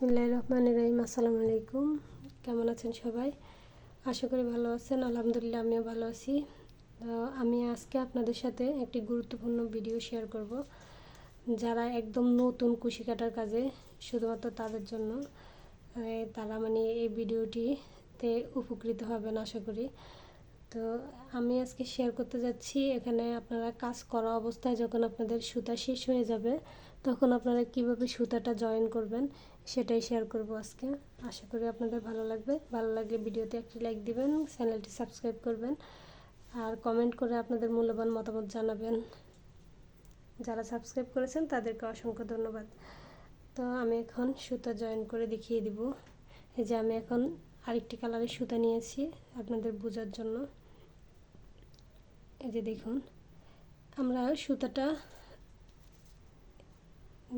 বিসমিল্লাহ রহমান রহিম, আসসালামু আলাইকুম। কেমন আছেন সবাই? আশা করি ভালো আছেন, আলহামদুলিল্লাহ আমিও ভালো আছি। আমি আজকে আপনাদের সাথে একটি গুরুত্বপূর্ণ ভিডিও শেয়ার করব। যারা একদম নতুন কুশি কাটার কাজে, শুধুমাত্র তাদের জন্য তারা মানে এই ভিডিওটিতে উপকৃত হবেন আশা করি। তো আমি আজকে শেয়ার করতে যাচ্ছি, এখানে আপনারা কাজ করা অবস্থায় যখন আপনাদের সুতা শেষ হয়ে যাবে, তখন আপনারা কীভাবে সুতাটা জয়েন করবেন সেটাই শেয়ার করব আজকে। আশা করি আপনাদের ভালো লাগবে। ভালো লাগলে ভিডিওতে একটি লাইক দিবেন চ্যানেলটি সাবস্ক্রাইব করবেন, আর কমেন্ট করে আপনাদের মূল্যবান মতামত জানাবেন। যারা সাবস্ক্রাইব করেছেন, তাদেরকে অসংখ্য ধন্যবাদ। তো আমি এখন সুতা জয়েন করে দেখিয়ে দিব। এই যে আমি এখন আরেকটি কালারের সুতা নিয়েছি আপনাদের বোঝার জন্য। এই যে দেখুন, আমরা সুতাটা,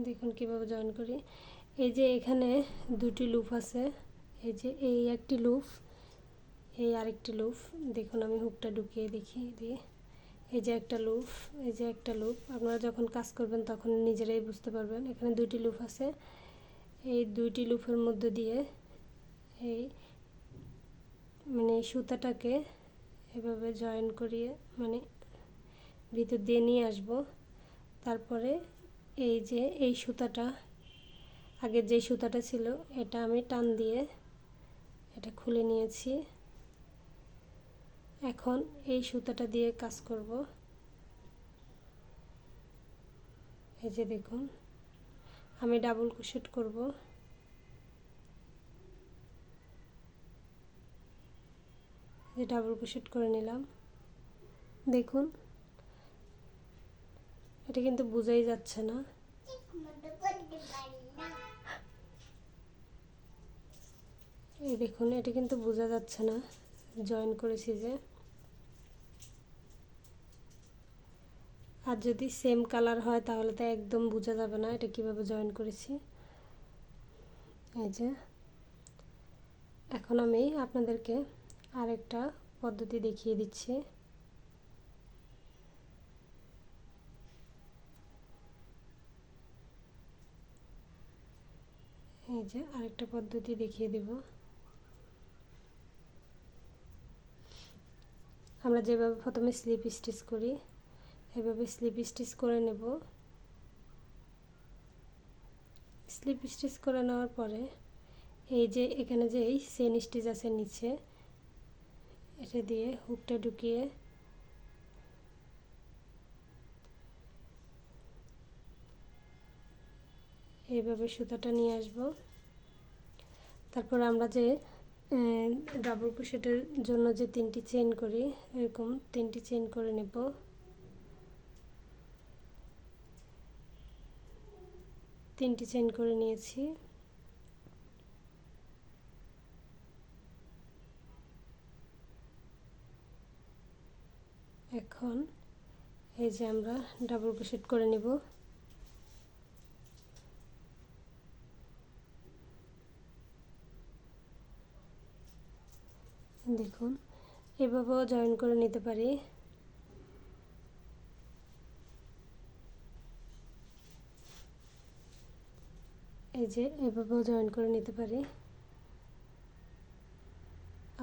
দেখুন কীভাবে জয়েন করি। এই যে এখানে দুটি লুপ আছে। এই যে এই একটি লুপ এই আরেকটি লুপ দেখুন, আমি হুকটা ঢুকিয়ে দেখিয়ে দিই এই যে একটা লুপ এই যে একটা লুপ আপনারা যখন কাজ করবেন তখন নিজেরাই বুঝতে পারবেন। এখানে দুইটি লুপ আছে। এই দুইটি লুপের মধ্যে দিয়ে এই মানে সুতাটাকে এভাবে জয়েন করিয়ে মানে ভিতর দিয়ে নিয়ে আসব। তারপরে এই যে এই সুতাটা আগের যে সুতাটা ছিল, এটা আমি টান দিয়ে এটা খুলে নিয়েছি। এখন এই সুতাটা দিয়ে কাজ করব। এই যে দেখুন, আমি ডাবল কুশেট করব। ডাবল কুশেট করে নিলাম। দেখুন, এটা কিন্তু বোঝাই যাচ্ছে না। দেখুন, এটা কিন্তু বোঝা যাচ্ছে না। জয়েন করেছি যে। আর যদি সেম কালার হয়, তাহলে তো একদম বোঝা যাবে না এটা কীভাবে জয়েন করেছি। এই যে। এখন আমি আপনাদেরকে আরেকটা পদ্ধতি দেখিয়ে দিচ্ছি। এই যে আরেকটা পদ্ধতি দেখিয়ে দেব। আমরা যেভাবে প্রথমে স্লিপ স্টিচ করি, এভাবে স্লিপ স্টিচ করে নেব। স্লিপ স্টিচ করে নেওয়ার পরে এই যে এখানে যে এই সেন স্টিচ আছে নিচে, এটা দিয়ে হুকটা ঢুকিয়ে এইভাবে সুতাটা নিয়ে আসব। তারপর আমরা যে ডাবল ক্রোশেটের জন্য যে তিনটি চেন করি, এরকম তিনটি চেন করে নেব। তিনটি চেন করে নিয়েছি। এখন এই যে আমরা ডাবল ক্রোশেট করে নেব। দেখুন। এভাবেও জয়েন করে নিতে পারি। এই যে এভাবেও জয়েন করে নিতে পারি।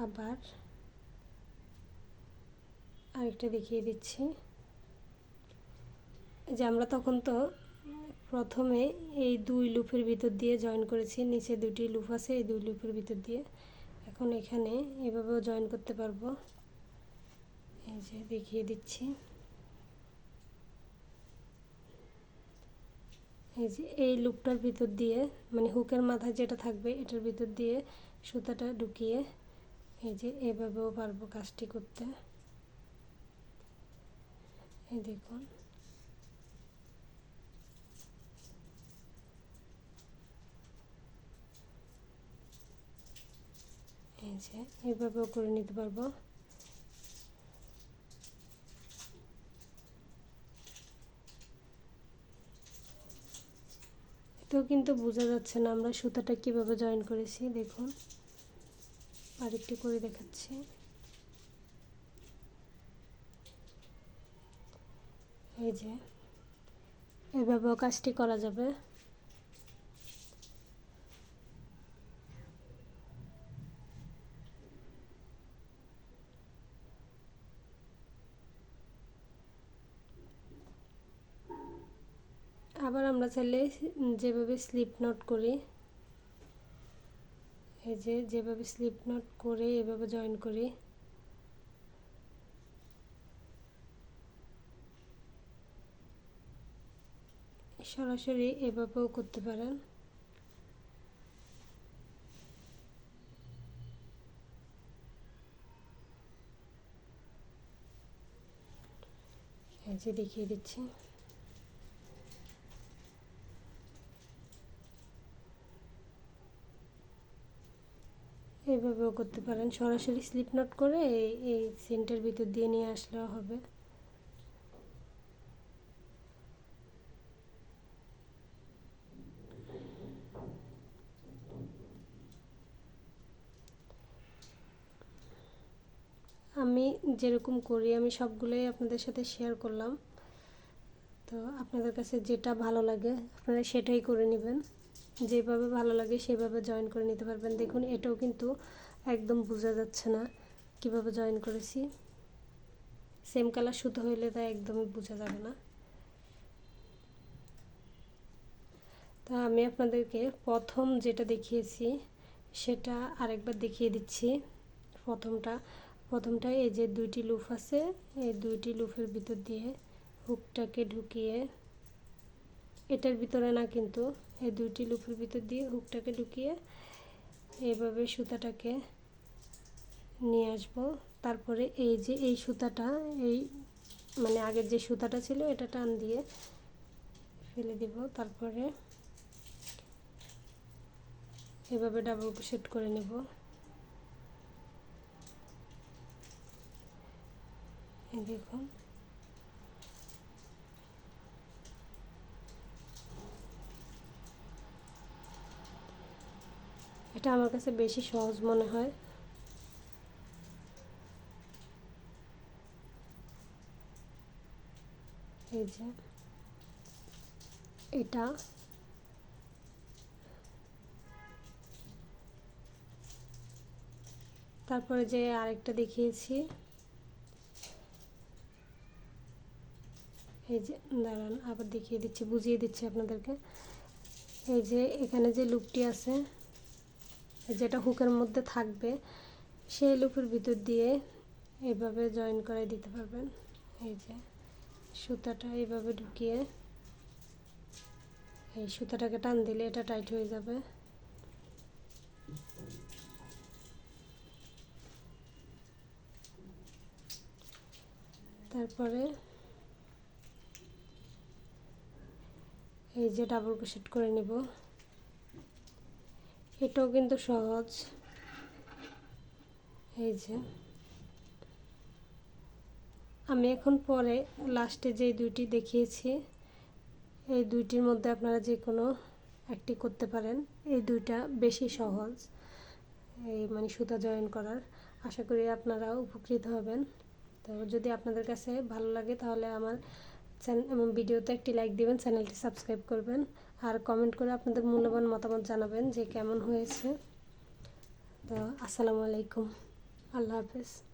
আবার আরেকটা দেখিয়ে দিচ্ছি। যে আমরা তখন তো প্রথমে এই দুই লুপের ভিতর দিয়ে জয়েন করেছি, নিচে দুটি লুপ আছে, এই দুই লুপের ভিতর দিয়ে। এখন এখানে এভাবেও জয়েন করতে পারব। এই যে দেখিয়ে দিচ্ছি। এই যে এই লুপটার ভিতর দিয়ে মানে হুকের মাথায় যেটা থাকবে, এটার ভিতর দিয়ে সুতাটা ঢুকিয়ে এই যে এভাবেও পারব কাজটি করতে। এই দেখুন। যে এইভাবেও করে নিতে পারব। তো কিন্তু বোঝা যাচ্ছে না আমরা সুতাটা কীভাবে জয়েন করেছি, দেখুন। আরেকটি করে দেখাচ্ছি। এই যে, এভাবেও কাজটি করা যাবে। আবার আমরা চাইলে যেভাবে স্লিপ নট করি, এই যে যেভাবে স্লিপ নট করে এভাবে জয়েন করি। সরাসরি এভাবেও করতে পারেন। এই যে দেখিয়ে দিচ্ছি। এইভাবেও করতে পারেন। সরাসরি স্লিপ নোট করে এই এই সেন্টের ভিতর দিয়ে নিয়ে আসলেও হবে। আমি যেরকম করি, আমি সবগুলোই আপনাদের সাথে শেয়ার করলাম। তো আপনাদের কাছে যেটা ভালো লাগে, আপনারা সেটাই করে নেবেন। যেভাবে ভালো লাগে সেভাবে জয়েন করে নিতে পারবেন। দেখুন, এটাও কিন্তু একদম বোঝা যাচ্ছে না কীভাবে জয়েন করেছি। সেম কালার সুতো হইলে তা একদমই বোঝা যাবে না। তা আমি আপনাদেরকে প্রথম যেটা দেখিয়েছি, সেটা আরেকবার দেখিয়ে দিচ্ছি প্রথমটা। প্রথমটা এই যে দুইটি লুফ আছে, এই দুইটি লুফের ভিতর দিয়ে হুকটাকে ঢুকিয়ে, এটার ভিতরে না কিন্তু, এই দুইটি লুফের ভিতর দিয়ে হুকটাকে ঢুকিয়ে এভাবে সুতাটাকে নিয়ে আসব। তারপরে এই যে এই সুতাটা, এই মানে আগের যে সুতাটা ছিল, এটা টান দিয়ে ফেলে দিব। তারপরে এভাবে ডাবল ক্রোশেট করে নেব। দেখুন। এটা আমার কাছে বেশি সহজ মনে হয়। এই যে, এটা। তারপরে যে আরেকটা দেখিয়েছি। এই যে, দাঁড়ান, আবার দেখিয়ে দিচ্ছি, বুঝিয়ে দিচ্ছি আপনাদেরকে। এই যে, এখানে যে লুপটি আছে যেটা হুকের মধ্যে থাকবে, সেই লুপের ভিতর দিয়ে এভাবে জয়েন করে দিতে পারবেন। এই যে, সুতাটা এইভাবে ঢুকিয়ে এই সুতাটাকে টান দিলে এটা টাইট হয়ে যাবে। তারপরে এই যে ডাবল ক্রোশেট করে নিব। এটাও কিন্তু সহজ। এই যে। আমি এখন পরে লাস্টে যে দুইটি দেখিয়েছি, এই দুইটির মধ্যে আপনারা যে কোনো একটি করতে পারেন। এই দুইটা বেশি সহজ, এই মানে সুতা জয়েন করার। আশা করি আপনারা উপকৃত হবেন। তো যদি আপনাদের কাছে ভালো লাগে তাহলে আমার ভিডিওতে একটি লাইক দিবেন, চ্যানেলটি সাবস্ক্রাইব করবেন। আর কমেন্ট করে আপনাদের মূল্যবান মতামত জানাবেন যে কেমন হয়েছে। তো, আসসালামু আলাইকুম। আল্লাহ হাফেজ।